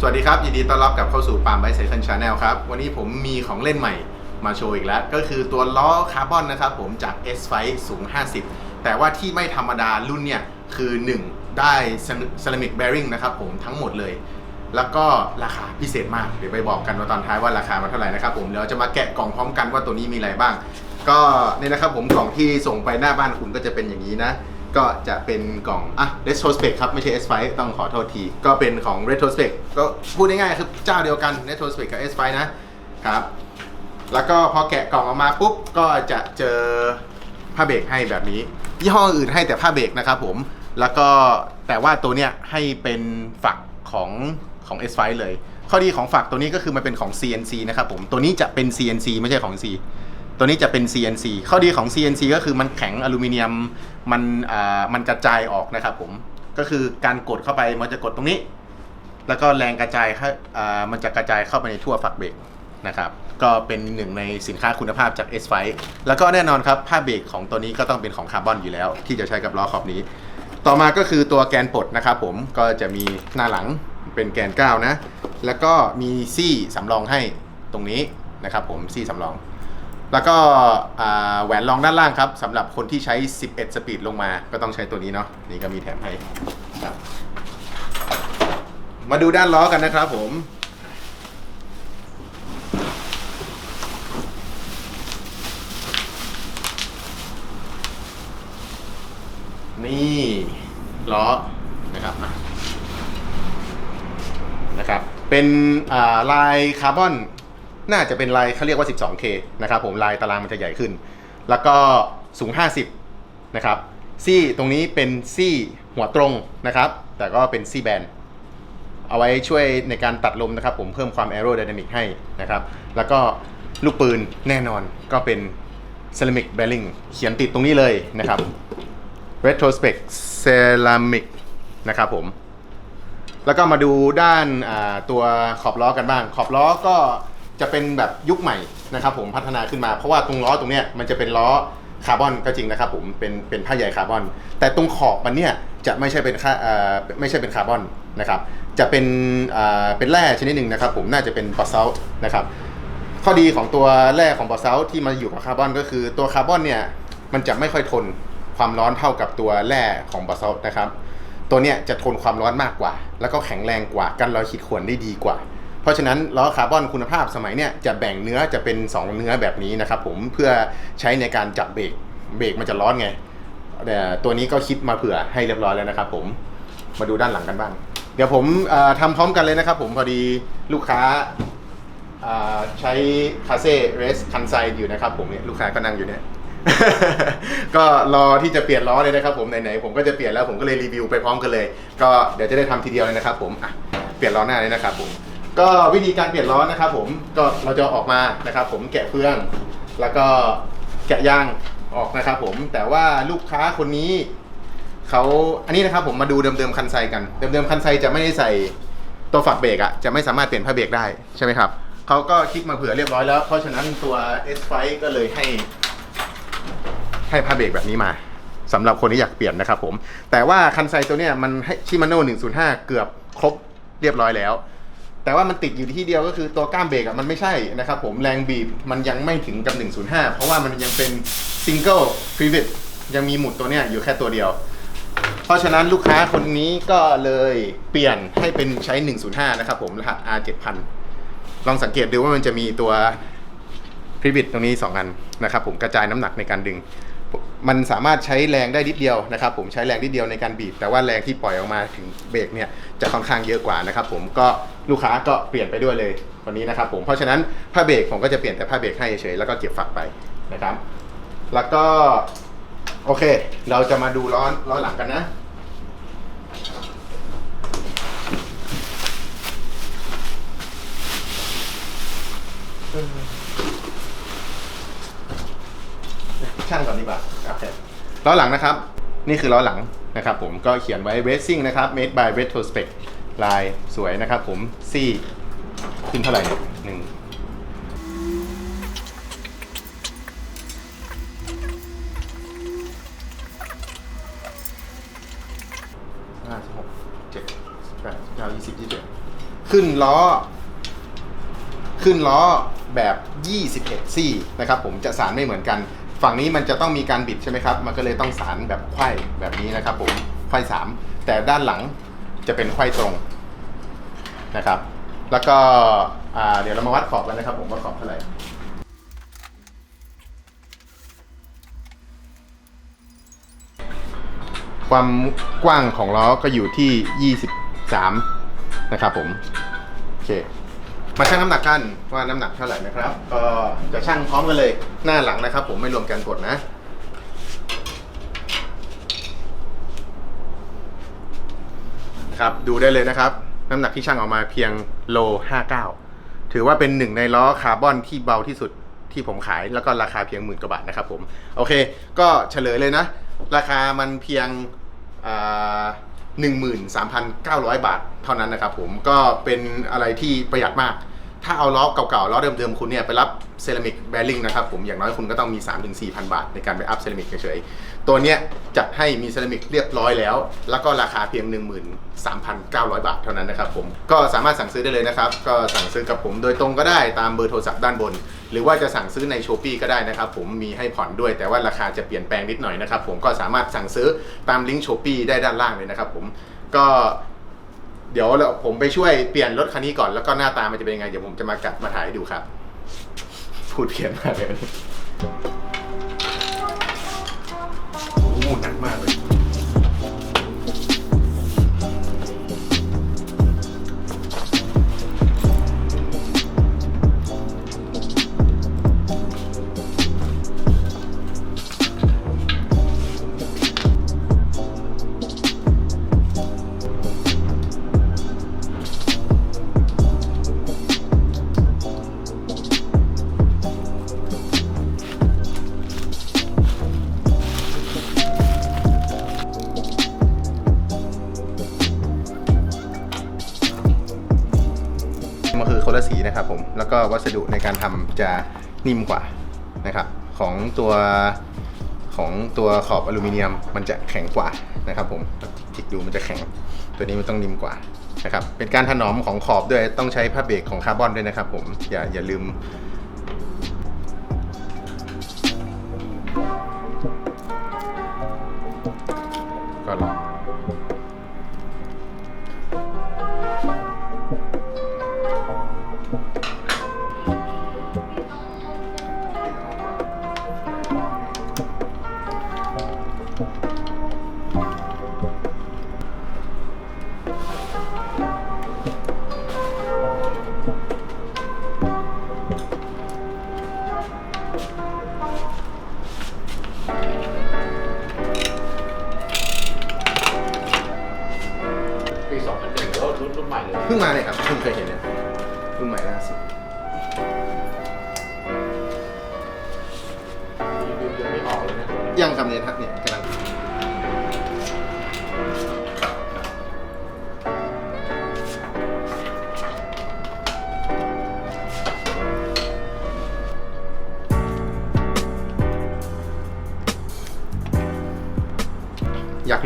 สวัสดีครับ ยินดีต้อนรับกลับเข้าสู่ปาล์มไบไซคิลชาแนลครับ วันนี้ผมมีของเล่นใหม่มาโชว์อีกแล้ว ก็คือตัวล้อคาร์บอนนะครับผมจาก S f i สูง 50 แต่ว่าที่ไม่ธรรมดารุ่นเนี่ย คือ 1 ได้เซรามิกแบริ่งนะครับผมทั้งหมดเลย แล้วก็ราคาพิเศษมาก เดี๋ยวไปบอกกันว่าตอนท้ายว่าราคามันเท่าไหร่นะครับผมเดี๋ยวจะมาแกะกล่องพร้อมกันว่าตัวนี้มีอะไรบ้าง ก็นี่นะครับผมกล่องที่ส่งไปหน้าบ้านคุณก็จะเป็นอย่างนี้นะ ก็จะเป็นกล่อง อะ retrospect ครับ ไม่ใช่ S5 ต้องขอโทษที ก็เป็นของ retrospect ก็พูดง่ายๆคือเจ้าเดียวกัน retrospect กับ S5 นะครับ แล้วก็พอแกะกล่องออกมาปุ๊บ ก็จะเจอผ้าเบรกให้แบบนี้ ยี่ห้ออื่นให้แต่ผ้าเบรกนะครับผม แล้วก็แต่ว่าตัวเนี้ยให้เป็นฝักของของ S5 เลย ข้อดีของฝักตัวนี้ก็คือมันเป็นของ CNC นะครับผม ตัวนี้จะเป็น CNC ไม่ใช่ของ C ตัวนี้จะเป็น CNC ข้อดีของ CNC ก็คือมันแข็งอลูมิเนียมมันอ่ามันกระจายออกนะครับผมก็คือการกดเข้าไปมันจะกดตรงนี้ แล้วก็แรงกระจายเข้าอ่ามันจะกระจายเข้าไปในทั่วฝักเบรกนะครับก็เป็นหนึ่งในสินค้าคุณภาพจาก S5 แล้วก็แน่นอนครับผ้าเบรกของตัวนี้ก็ต้องเป็นของคาร์บอนอยู่แล้ว ที่จะใช้กับล้อขอบนี้ ต่อมาก็คือตัวแกนปลดนะครับผมก็จะมีหน้าหลังเป็นแกน9นะแล้วก็มีซี่สำรองให้ตรงนี้นะครับผมซี่สำรอง แล้วก็แหวนรองด้านล่างครับสำหรับคนที่ใช้ 11 สปีดลงมา ก็ต้องใช้ตัวนี้เนาะนี่ก็มีแถมให้ครับ มาดูด้านล้อกันนะครับผมนี่ล้อนะครับนะครับ เป็นลายคาร์บอน น่าจะเป็นลายเขาเรียกว่า 12K นะครับผมลายตารางมันจะใหญ่ขึ้น แล้วก็สูง 50 นะครับ ซี่ตรงนี้เป็นซี่หัวตรงนะครับ แต่ก็เป็นซี่แบน เอาไว้ช่วยในการตัดลมนะครับ ผมเพิ่มความ aerodynamic ให้นะครับ แล้วก็ลูกปืนแน่นอนก็เป็น ceramic bearing เขียนติดตรงนี้เลยนะครับ retrospect ceramic นะครับผมแล้วก็มาดูด้านตัวขอบล้อกันบ้าง ขอบล้อก็ จะเป็นแบบยุคใหม่นะครับผมพัฒนาขึ้นมาเพราะว่าตรงล้อตรงเนี้ยมันจะเป็นล้อคาร์บอนก็จริงนะครับผมเป็นเป็นผ้าใยคาร์บอน แต่ตรงขอบมันเนี่ยจะไม่ใช่เป็นค่าเอ่าไม่ใช่เป็นคาร์บอนนะครับจะเป็นเอ่าเป็นแร่ชนิดหนึ่งนะครับผมน่าจะเป็นบอสเซลนะครับข้อดีของตัวแร่ของบอสเซลที่มาอยู่กับคาร์บอนก็คือตัวคาร์บอนเนี่ยมันจะไม่ค่อยทนความร้อนเท่ากับตัวแร่ของบอสเซลนะครับตัวเนี้ยจะทนความร้อนมากกว่า แล้วก็แข็งแรงกว่ากันรอยขีดข่วนได้ดีกว่า ราะฉะนั้นล้อคาร์บอนคุณภาพสมัยเนี้ยจะแบ่งเนื้อจะเป็น 2 เนื้อแบบนี้นะครับผมเพื่อใช้ในการจับเบรกเบรกมันจะร้อนไงแต่ตัวนี้ก็คิดมาเผื่อให้เรียบร้อยแล้วนะครับผมมาดูด้านหลังกันบ้าง เดี๋ยวผมเอ่อทำพร้อมกันเลยนะครับผมพอดีลูกค้าใช้คาเซ่เรสคันไซอยู่นะครับผมเนี่ยลูกค้าก็นั่งอยู่เนี่ยก็รอที่จะเปลี่ยนล้อเลยนะครับผมไหนๆผมก็จะเปลี่ยนแล้วผมก็เลยรีวิวไปพร้อมกันเลย ก็เดี๋ยวจะได้ทำทีเดียวเลยนะครับผมอะเปลี่ยนล้อหน้าเลยนะครับผม ก็วิธีการเปลี่ยนล้อนะครับผมก็เราจะออกมานะครับ ผมแกะเฟือง แล้วก็แกะยางออกนะครับ ผมแต่ว่าลูกค้าคนนี้เขาอันนี้นะครับผมมาดูเดิมๆคันไซกันเดิมๆคันไซจะไม่ได้ใส่ตัวฝักเบรกอะจะไม่สามารถเปลี่ยนผ้าเบรกได้ใช่ไหมครับเขาก็คิดมาเผื่อเรียบร้อยแล้ว เพราะฉะนั้นตัว S5 ก็เลยให้ ให้ผ้าเบรกแบบนี้มาสำหรับคนที่อยากเปลี่ยนนะครับผมแต่ว่าคันไซตัวเนี้ยมันให้ชิมาโน่105 เกือบครบเรียบร้อยแล้ว แต่ว่ามันติดอยู่ที่เดียวก็คือตัวก้ามเบรกอะมันไม่ใช่นะครับผมแรงบีบมันยังไม่ถึงกับ 105 เพราะว่ามันยังเป็นซิงเกิลพรีเวทยังมีหมุดตัวเนี้ยอยู่แค่ตัวเดียว เพราะฉะนั้นลูกค้าคนนี้ก็เลยเปลี่ยนให้เป็นใช้ 105 นะครับผมรหัส R 7000ลองสังเกตดูว่ามันจะมีตัวพริบิดตรงนี้ 2 อันนะครับผมกระจายน้ำหนักในการดึง มันสามารถใช้แรงได้นิดเดียวนะครับผมใช้แรงนิดเดียวในการบีบ แต่ว่าแรงที่ปล่อยออกมาถึงเบรกเนี่ยจะค่อนข้างเยอะกว่านะครับผมก็ลูกค้าก็เปลี่ยนไปด้วยเลยวันนี้นะครับผมเพราะฉะนั้นผ้าเบรกผมก็จะเปลี่ยนแต่ผ้าเบรกให้เฉยๆแล้วก็เก็บฝักไปนะครับ แล้วก็โอเค เราจะมาดูล้อล้อหลังกันนะ ช่างก่อนดีกว่าโอเคล้อหลังนะครับ นี่คือล้อหลังนะครับผมก็เขียนไว้ racing นะครับ made by retrospect ลายสวยนะครับผมซี่ขึ้นเท่าไหร่หนึ่งห้าสิบหกเจ็ดแปดเก้ายี่สิบยี่สิบเอ็ดขึ้นล้อ ขึ้นล้อแบบ 21 ซี่นะครับผมจะสารไม่เหมือนกัน ฝั่งนี้มันจะต้องมีการบิดใช่ไหมครับ มันก็เลยต้องสารแบบไขว้แบบนี้นะครับผมไขว้สามแต่ด้านหลังจะเป็นไขว้ตรงนะครับ แล้วก็เดี๋ยวเรามาวัดขอบกันนะครับ ผมว่าขอบเท่าไหร่ความกว้างของล้อก็อยู่ที่ 23 นะครับผม โอเค มาชั่งน้ำหนักกันว่าน้ำหนักเท่าไหร่นะครับ ก็จะชั่งพร้อมกันเลยหน้าหลังนะครับ ผมไม่รวมกันกดนะ ครับดูได้เลยนะครับ น้ำหนักที่ชั่งออกมาเพียงโล 59 ถือว่าเป็นหนึ่งในล้อคาร์บอนที่เบาที่สุดที่ผมขายแล้วก็ราคาเพียงหมื่นกว่าบาทนะครับผม โอเค ก็เฉลยเลยนะ ราคามันเพียงหนึ่า มพันเก้าร้อยบาทเท่านั้นนะครับผมก็เป็นอะไรที่ประหยัดมาก ถ้าเอาล้อเก่าๆล้อเดิมๆคุณเนี่ยไปรับเซรามิกแบริ่งนะครับผมอย่างน้อยคุณก็ต้องมี 3-4,000บาท ในการไปอัพเซรามิกเฉยๆตัวเนี้ยจัดให้มีเซรามิกเรียบร้อยแล้ว แล้วก็ราคาเพียง 13,900 บาทเท่านั้นนะครับผมก็สามารถสั่งซื้อได้เลยนะครับก็สั่งซื้อกับผมโดยตรงก็ได้ตามเบอร์โทรศัพท์ด้านบน หรือว่าจะสั่งซื้อในช้อปปีก็ได้นะครับผมมีให้ผ่อนด้วย แต่ว่าราคาจะเปลี่ยนแปลงนิดหน่อยนะครับผมก็สามารถสั่งซื้อตามลิงก์ช้อปปีได้ด้านล่างเลยนะครับผมก็ เดี๋ยวเราผมไปช่วยเปลี่ยนรถคันนี้ก่อนแล้วก็หน้าตามันจะเป็นยังไง เดี๋ยวผมจะมากัดมาถ่ายให้ดูครับ พูดเพี้ยนมากเลยโอ้โหหนักมากเลย ก็วัสดุในการทำจะนิ่มกว่านะครับของตัวของตัวขอบอลูมิเนียมมันจะแข็งกว่านะครับผมจิกดูมันจะแข็ง ตัวนี้มันต้องนิ่มกว่านะครับเป็นการถนอมของขอบด้วยต้องใช้ผ้าเบรกของคาร์บอนด้วยนะครับผมอย่าอย่าลืมก็ลอง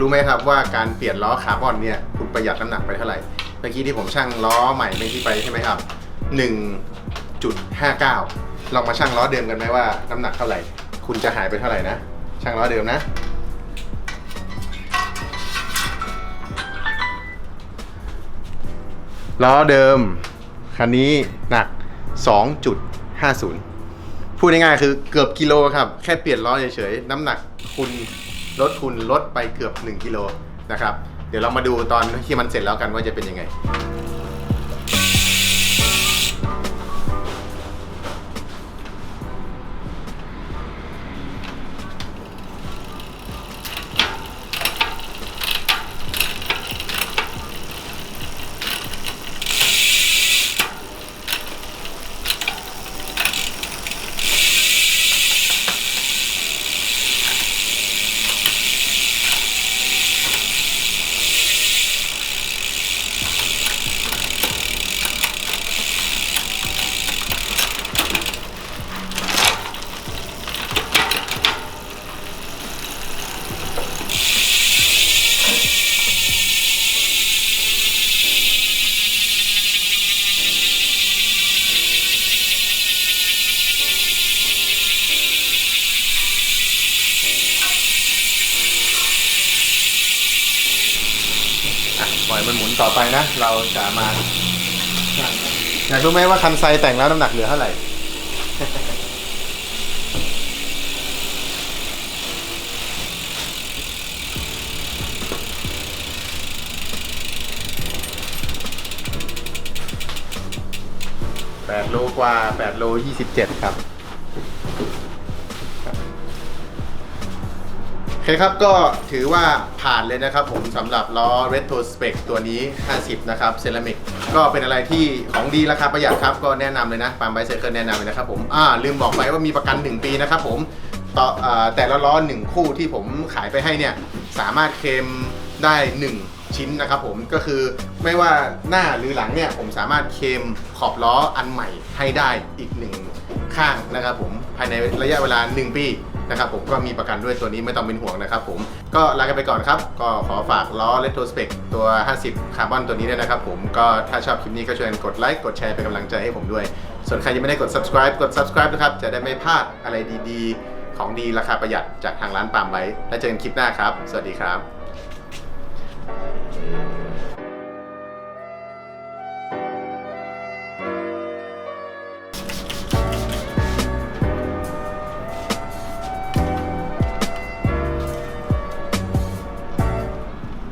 รู้ไหมครับว่าการเปลี่ยนล้อคาร์บอนเนี่ยคุณประหยัดน้ำหนักไปเท่าไหร่ เมื่อกี้ที่ผมชั่งล้อใหม่เมื่อกี้ไปใช่ไหมครับ 1.59 ลองมาชั่งล้อเดิมกันไหมว่าน้ำหนักเท่าไหร่ คุณจะหายไปเท่าไหร่นะ ชั่งล้อเดิมนะ ล้อเดิมคันนี้หนัก 2.50 พูดง่ายๆคือเกือบกิโลครับ แค่เปลี่ยนล้อเฉยๆ น้ำหนักคุณ ลดคุณลดไปเกือบ 1 กิโลนะครับ เดี๋ยวเรามาดูตอนที่มันเสร็จแล้วกันว่าจะเป็นยังไง เราจะมาอยากรู้ไหมว่าคันไซแต่งแล้วน้ำหนักเหลือเท่าไหร่ แปดโลกว่าแปดโลยี่สิบเจ็ดครับ โอเคครับก็ถือว่าผ่านเลยนะครับผมสำหรับล้อ Retro Spec ตัวนี้ 50 นะครับเซรามิกก็เป็นอะไรที่ของดีราคาประหยัดครับก็แนะนำเลยนะปาล์มไบเซอร์เคิลแนะนำเลยนะครับผมอ่าลืมบอกไปว่ามีประกัน 1 ปีนะครับผมต่ออาแต่ละล้อ 1 คู่ที่ผมขายไปให้เนี่ย สามารถเคลมได้ 1 ชิ้นนะครับผมก็คือไม่ว่าหน้าหรือหลังเนี่ยผมสามารถเคลมขอบล้ออันใหม่ให้ได้อีกหนึ่งข้างนะครับผมภายในระยะเวลา 1 ปี นะครับผมก็มีประกันด้วยตัวนี้ไม่ต้องเป็นห่วงนะครับผมก็ลากันไปก่อนครับ ก็ขอฝากล้อ Retro Spec ตัว 50 คาร์บอนตัวนี้ด้วยนะครับผมก็ถ้าชอบคลิปนี้ก็ช่วยกดไลค์กดแชร์เป็นกำลังใจให้ผมด้วย ส่วนใครยังไม่ได้กด subscribe กด subscribe นะครับจะได้ไม่พลาดอะไรดีๆ ของดีราคาประหยัดจากทางร้านปามไว้แล้วเจอกันคลิปหน้าครับ สวัสดีครับ